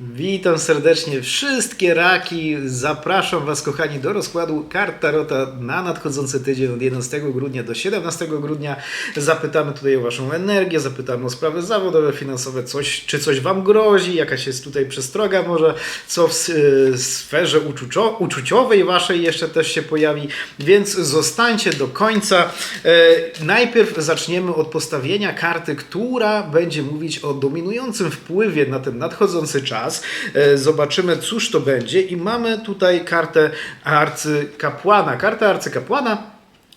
Witam serdecznie wszystkie raki. Zapraszam Was, kochani, do rozkładu kart Tarota na nadchodzący tydzień od 11 grudnia do 17 grudnia. Zapytamy tutaj o Waszą energię, zapytamy o sprawy zawodowe, finansowe, coś, czy coś Wam grozi, jakaś jest tutaj przestroga, może co w y, sferze uczucio, uczuciowej Waszej jeszcze też się pojawi, więc zostańcie do końca. E, najpierw zaczniemy od postawienia karty, która będzie mówić o dominującym wpływie na ten nadchodzący czas. E, Zobaczymy, cóż to będzie. I mamy tutaj kartę arcykapłana. Karta arcykapłana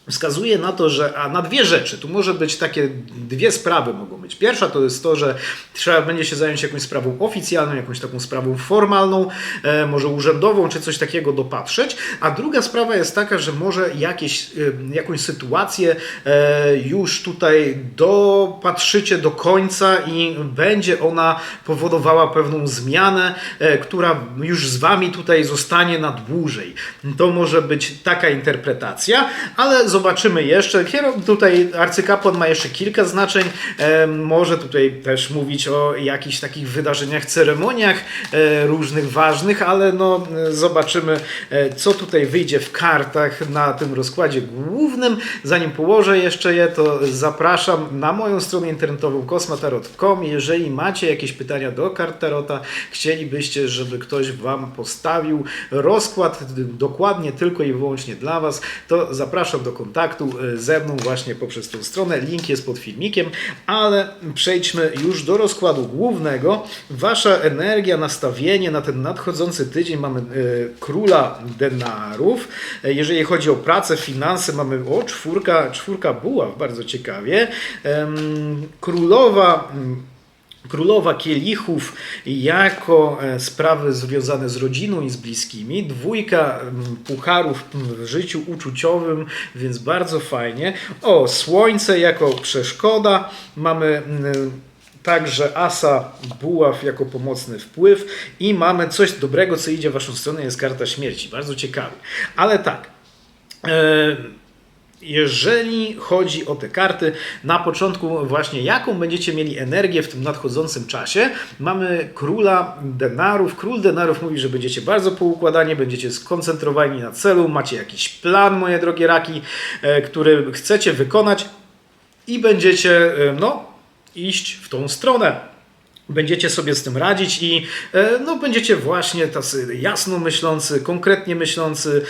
wskazuje na to, że a na dwie rzeczy. Tu może być takie dwie sprawy mogą być. Pierwsza to jest to, że trzeba będzie się zająć jakąś sprawą oficjalną, jakąś taką sprawą formalną, e, może urzędową, czy coś takiego dopatrzeć. A druga sprawa jest taka, że może jakieś, e, jakąś sytuację e, już tutaj dopatrzycie do końca i będzie ona powodowała pewną zmianę, e, która już z wami tutaj zostanie na dłużej. To może być taka interpretacja, ale zobaczymy jeszcze. Tutaj arcykapłan ma jeszcze kilka znaczeń. E, może tutaj też mówić o jakichś takich wydarzeniach, ceremoniach e, różnych ważnych, ale no e, zobaczymy, co tutaj wyjdzie w kartach na tym rozkładzie głównym. Zanim położę jeszcze je, to zapraszam na moją stronę internetową kosmatarot.com. Jeżeli macie jakieś pytania do kart tarota, chcielibyście, żeby ktoś Wam postawił rozkład dokładnie tylko i wyłącznie dla Was, to zapraszam do kontaktu e, ze mną właśnie poprzez tą stronę. Link jest pod filmikiem, ale przejdźmy już do rozkładu głównego. Wasza energia, nastawienie na ten nadchodzący tydzień mamy e, króla denarów. E, Jeżeli chodzi o pracę, finanse, mamy o czwórka, czwórka buław, bardzo ciekawie. Królowa. Królowa Kielichów jako e, sprawy związane z rodziną i z bliskimi. Dwójka pucharów w życiu uczuciowym, więc bardzo fajnie. O, Słońce jako przeszkoda. Mamy także Asa Buław jako pomocny wpływ i mamy coś dobrego, co idzie w Waszą stronę, jest karta śmierci. Bardzo ciekawy. Ale tak. E, jeżeli chodzi o te karty, na początku właśnie jaką będziecie mieli energię w tym nadchodzącym czasie, mamy króla denarów. Król denarów mówi, że będziecie bardzo poukładani, będziecie skoncentrowani na celu, macie jakiś plan, moje drogie raki, e, który chcecie wykonać i będziecie, e, no, iść w tą stronę będziecie sobie z tym radzić i e, no, będziecie właśnie tacy jasno myślący, konkretnie myślący,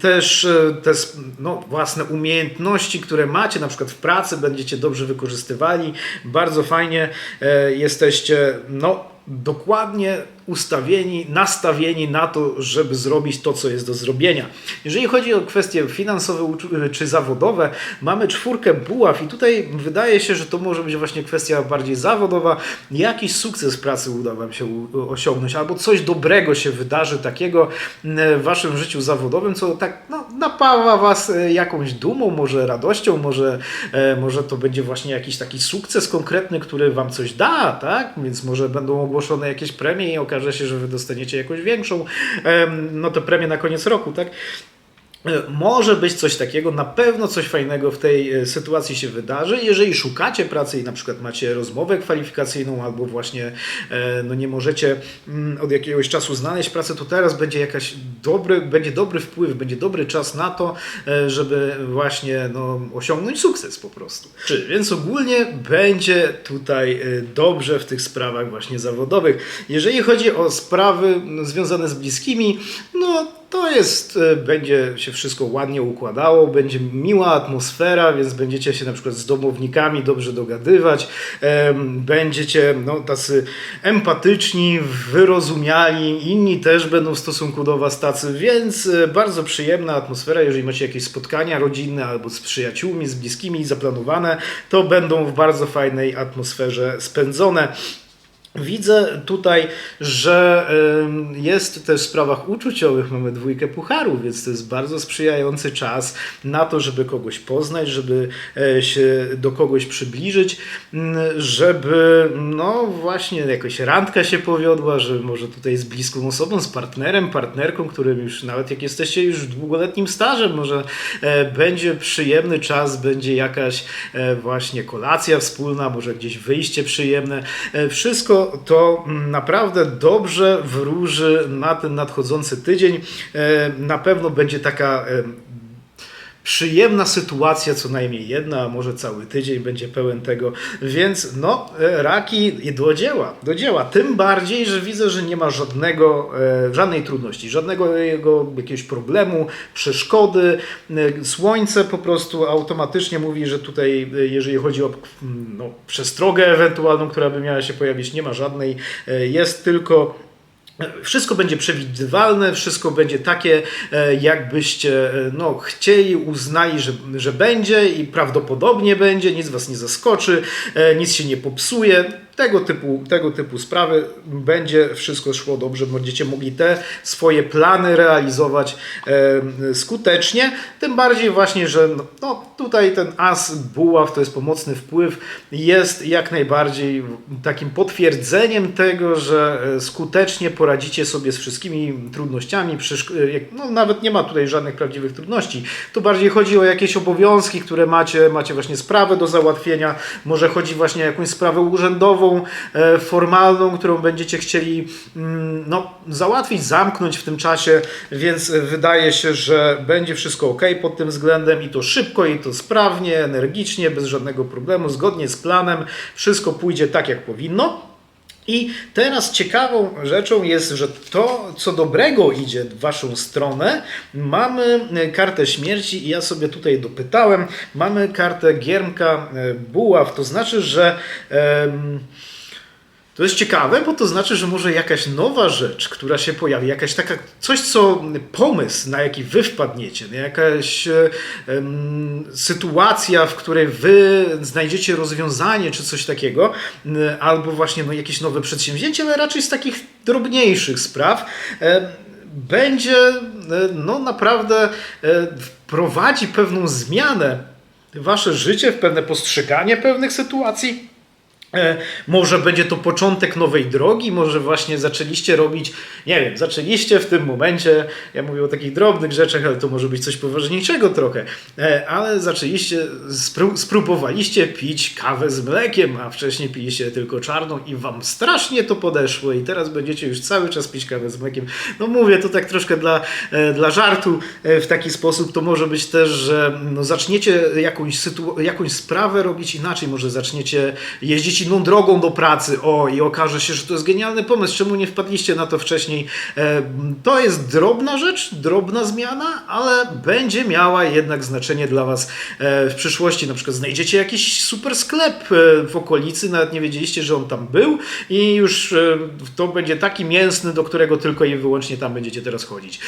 też e, te no, własne umiejętności, które macie na przykład w pracy, będziecie dobrze wykorzystywali. Bardzo fajnie e, jesteście no, dokładnie ustawieni, nastawieni na to, żeby zrobić to, co jest do zrobienia. Jeżeli chodzi o kwestie finansowe czy zawodowe, mamy czwórkę buław i tutaj wydaje się, że to może być właśnie kwestia bardziej zawodowa. Jakiś sukces pracy uda Wam się osiągnąć, albo coś dobrego się wydarzy takiego m, w Waszym życiu zawodowym, co tak no, napawa Was e, jakąś dumą, może radością, może, e, może to będzie właśnie jakiś taki sukces konkretny, który Wam coś da, tak? Więc może będą ogłoszone jakieś premie i okaże się, że Wy dostaniecie jakąś większą, no to premię na koniec roku, tak? E, Może być coś takiego, na pewno coś fajnego w tej e, sytuacji się wydarzy. Jeżeli szukacie pracy i na przykład macie rozmowę kwalifikacyjną albo właśnie e, no nie możecie mm, od jakiegoś czasu znaleźć pracy, to teraz będzie jakaś dobry, będzie dobry wpływ, będzie dobry czas na to, e, żeby właśnie no, osiągnąć sukces po prostu. Czy, więc ogólnie będzie tutaj e, dobrze w tych sprawach właśnie zawodowych. Jeżeli chodzi o sprawy no, związane z bliskimi, no to jest, e, będzie się wszystko ładnie układało, będzie miła atmosfera, więc będziecie się na przykład z domownikami dobrze dogadywać, będziecie no, tacy empatyczni, wyrozumiali, inni też będą w stosunku do Was tacy, więc e, bardzo przyjemna atmosfera, jeżeli macie jakieś spotkania rodzinne albo z przyjaciółmi, z bliskimi zaplanowane, to będą w bardzo fajnej atmosferze spędzone. Widzę tutaj, że jest też w sprawach uczuciowych, mamy dwójkę pucharów, więc to jest bardzo sprzyjający czas na to, żeby kogoś poznać, żeby e, się do kogoś przybliżyć, żeby no właśnie jakoś randka się powiodła, że może tutaj z bliską osobą, z partnerem, partnerką, którym już nawet jak jesteście już długoletnim stażem, może e, będzie przyjemny czas, będzie jakaś e, właśnie kolacja wspólna, może gdzieś wyjście przyjemne. Wszystko to, naprawdę dobrze wróży na ten nadchodzący tydzień. E, Na pewno będzie taka e, przyjemna sytuacja, co najmniej jedna, a może cały tydzień będzie pełen tego, więc no, e, raki do dzieła, do dzieła. Tym bardziej, że widzę, że nie ma żadnego, e, żadnej trudności, żadnego jego jakiegoś problemu, przeszkody. E, Słońce po prostu automatycznie mówi, że tutaj, jeżeli chodzi o mm, no, przestrogę ewentualną, która by miała się pojawić, nie ma żadnej, jest tylko wszystko będzie przewidywalne, wszystko będzie takie, e, jakbyście e, no, chcieli, uznali, że, że będzie i prawdopodobnie będzie, nic was nie zaskoczy, e, nic się nie popsuje. Tego typu, tego typu sprawy będzie wszystko szło dobrze, będziecie mogli te swoje plany realizować e, skutecznie. Tym bardziej właśnie, że no, no, tutaj ten as buław to jest pomocny wpływ, jest jak najbardziej takim potwierdzeniem tego, że e, skutecznie poradzicie sobie z wszystkimi trudnościami. e, No, nawet nie ma tutaj żadnych prawdziwych trudności. Tu bardziej chodzi o jakieś obowiązki, które macie, macie właśnie sprawę do załatwienia. Może chodzi właśnie o jakąś sprawę urzędową, e, formalną, którą będziecie chcieli mm, no, załatwić, zamknąć w tym czasie, więc wydaje się, że będzie wszystko ok pod tym względem i to szybko, i to sprawnie, energicznie, bez żadnego problemu, zgodnie z planem. Wszystko pójdzie tak, jak powinno. I teraz ciekawą rzeczą jest, że to, co dobrego idzie w Waszą stronę, mamy kartę śmierci i ja sobie tutaj dopytałem, mamy kartę Giermka e, Buław, to znaczy, że to jest ciekawe, bo to znaczy, że może jakaś nowa rzecz, która się pojawi, jakaś taka, coś co, pomysł, na jaki wy wpadniecie, nie? jakaś e, em, sytuacja, w której wy znajdziecie rozwiązanie, czy coś takiego, m, albo właśnie no, jakieś nowe przedsięwzięcie, ale raczej z takich drobniejszych spraw, e, będzie e, no naprawdę e, wprowadzi pewną zmianę wasze życie, w pewne postrzeganie pewnych sytuacji. E, Może będzie to początek nowej drogi, może właśnie zaczęliście robić, nie wiem, zaczęliście w tym momencie, ja mówię o takich drobnych rzeczach, ale to może być coś poważniejszego trochę, e, ale zaczęliście, spró- spróbowaliście pić kawę z mlekiem, a wcześniej piliście tylko czarną i wam strasznie to podeszło i teraz będziecie już cały czas pić kawę z mlekiem. No mówię to tak troszkę dla, e, dla żartu w taki sposób, to może być też, że no, zaczniecie jakąś, jakąś sprawę robić inaczej, może zaczniecie jeździć inną drogą do pracy, o i okaże się, że to jest genialny pomysł, czemu nie wpadliście na to wcześniej. E, To jest drobna rzecz, drobna zmiana, ale będzie miała jednak znaczenie dla Was e, w przyszłości. Na przykład znajdziecie jakiś super sklep e, w okolicy, nawet nie wiedzieliście, że on tam był i już to będzie taki mięsny, do którego tylko i wyłącznie tam będziecie teraz chodzić.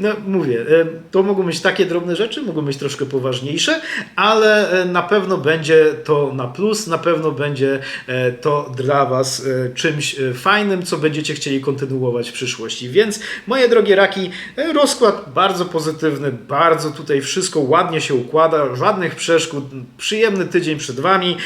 No mówię, to mogą być takie drobne rzeczy, mogą być troszkę poważniejsze, ale na pewno będzie to na plus, na pewno będzie e, to dla Was e, czymś e, fajnym, co będziecie chcieli kontynuować w przyszłości. Więc moje drogie raki, rozkład bardzo pozytywny, bardzo tutaj wszystko ładnie się układa, żadnych przeszkód, przyjemny tydzień przed Wami,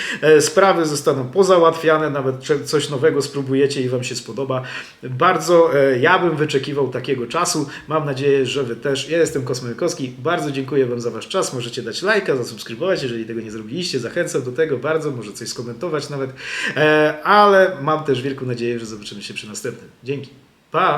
sprawy zostaną pozałatwiane, nawet coś nowego spróbujecie i Wam się spodoba. Bardzo ja bym wyczekiwał takiego czasu, mam nadzieję, że Wy też. Ja jestem Kosmykowski, bardzo dziękuję Wam za Wasz czas, możecie dać lajka, zasubskrybować, jeżeli tego nie zrobiliście, zachęcam do tego bardzo, może coś skomentować nawet, e, ale mam też wielką nadzieję, że zobaczymy się przy następnym. Dzięki, pa!